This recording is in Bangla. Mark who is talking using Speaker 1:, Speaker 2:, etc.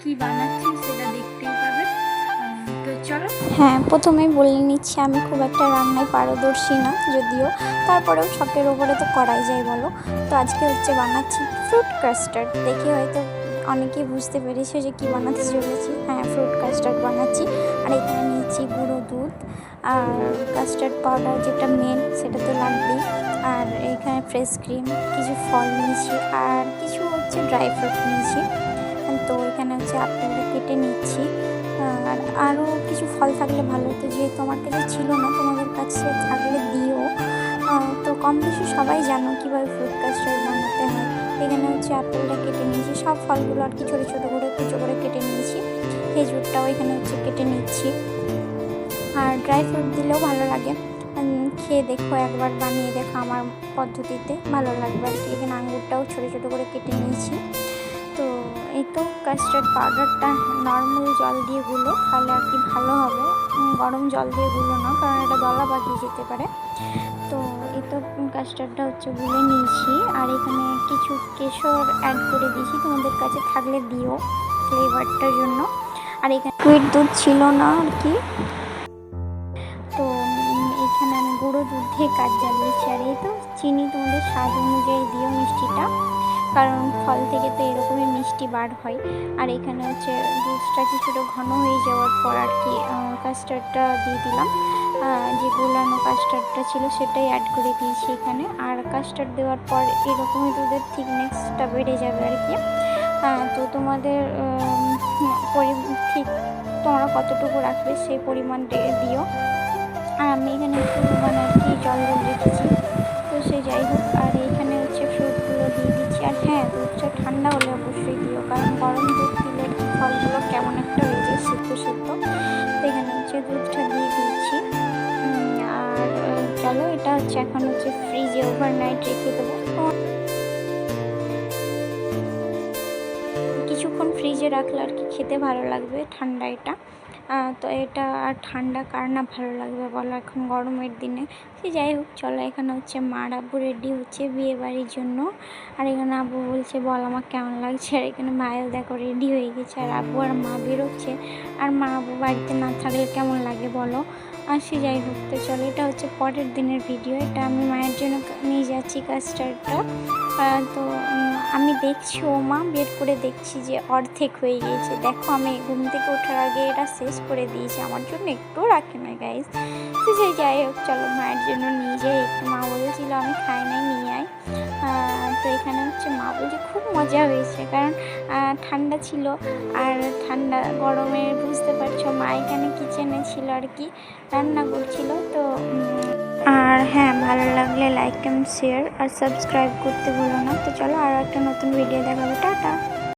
Speaker 1: কি সেটা চলো।
Speaker 2: হ্যাঁ প্রথমেই বলে নিচ্ছি, আমি খুব একটা রান্নায় পারদর্শী না, যদিও। তারপরেও শখের ওপরে তো করাই যায়, বলো। তো আজকে হচ্ছে বানাচ্ছি ফ্রুট কাস্টার্ড দেখে হয়তো অনেকেই বুঝতে পেরেছ যে কী বানাতে চলেছি। হ্যাঁ ফ্রুট কাস্টার্ড বানাচ্ছি। আর এখানে নিয়েছি গুঁড়ো দুধ। আর কাস্টার্ড পাউডার যেটা মেন সেটা তো লাগবেই। আর এখানে ফ্রেশ ক্রিম কিছু ফল নিয়েছি। আর কিছু হচ্ছে ড্রাই ফ্রুট নিয়েছি। তো এখানে হচ্ছে আপেলটা কেটে নিচ্ছি। আর আরও কিছু ফল থাকলে ভালো হতো, যেহেতু আমার কাছে ছিল না, তোমাদের কাছে থাকলে দিও। তো কম বেশি সবাই জানো কীভাবে ফ্রুট কাস্টার্ড বানাতে হয়। এখানে হচ্ছে আপেলটা কেটে নিয়েছি, সব ফলগুলো আর কি ছোটো ছোটো করে, কুচো করে কেটে নিয়েছি। খেজুরটাও এখানে হচ্ছে কেটে নিচ্ছি। আর ড্রাই ফ্রুট দিলেও ভালো লাগে। খেয়ে দেখো, একবার বানিয়ে দেখো আমার পদ্ধতিতে, ভালো লাগবে আর কি এখানে কাস্টার্ড পাউডারটা নর্মাল জল দিয়ে গুলো, তাহলে আর কি ভালো হবে। গরম জল দিয়ে গুলো না, কারণ এটা দলা পাকিয়ে যেতে পারে। তো এই তো কাস্টার্ডটা হচ্ছে গুলে নিয়েছি, আর এখানে কিছু কেশর অ্যাড করে দিয়েছি, তোমাদের কাছে থাকলে দিও ফ্লেভারটার জন্য। আর এখানে কুইট দুধ ছিল না আর কি। তো এখানে আমি গুঁড়ো দুধ দিয়ে কাজ জ্বালিয়েছি, আর এই তো চিনি তোমাদের স্বাদ অনুযায়ী দিও মিষ্টিটা। কারণ ফল থেকে তো এরকমই মিষ্টি বার হয়। আর এখানে হচ্ছে দুধটা কিছুটা ঘন হয়ে যাওয়ার পর আর কি কাস্টার্ডটা দিয়ে দিলাম। যে গোলানো কাস্টার্ডটা ছিল সেটাই অ্যাড করে দিয়েছি এখানে। আর কাস্টার্ড দেওয়ার পর এরকমই দুধের থিকনেসটা বেড়ে যাবে আর কি। তো তোমাদের ঠিক তোমরা কতটুকু রাখবে সেই পরিমাণ দিও। আর আমি এখানে হচ্ছে দুধটা দিয়ে উম, আর চলো এটা হচ্ছে এখন হচ্ছে ফ্রিজে ওভারনাইট রেখে দেবো। কিছুক্ষণ ফ্রিজে রাখলে আর কি খেতে ভালো লাগবে ঠান্ডা এটা। তো এটা আর ঠান্ডা কার না ভালো লাগবে বলো এখন গরমের দিনে। সে যাই হোক, চলো এখানে হচ্ছে মার আব্বু রেডি হচ্ছে বিয়ে বাড়ির জন্য। আর এখানে আব্বু বলছে, বল আমার কেমন লাগছে? আর এখানে ভাইও দেখো রেডি হয়ে গেছে। আর আব্বু আর মা বেরোচ্ছে। আর মা আব্বু বাড়িতে না থাকলে কেমন লাগে বলো? আর সে যাই হোক, তো চলো, এটা হচ্ছে পরের দিনের ভিডিও এটা আমি মায়ের জন্য নিয়ে যাচ্ছি কাস্টার্ডটা তো আমি দেখছি ও মা বের করে দেখছি যে অর্ধেক হয়ে গিয়েছে। দেখো, আমি ঘুম থেকে ওঠার আগে এটা শেষ করে দিয়েছি, আমার জন্য একটু রাখে না গাইজ তো যাই হোক, চলো, মায়ের জন্য নিয়ে যাই, একটু মা বলেছিল হচ্ছে মা বলছে খুব মজা হয়েছে, কারণ ঠান্ডা ছিল আর ঠান্ডা গরমে বুঝতে পারছ মা এখানে কিচেনে ছিল আর কি, রান্না করছিল, তো আর হ্যাঁ ভালো লাগলে লাইক অ্যান্ড শেয়ার আর সাবস্ক্রাইব করতে ভুলো না, তো চলো আরও একটা নতুন ভিডিও দেখাবো, টাটা।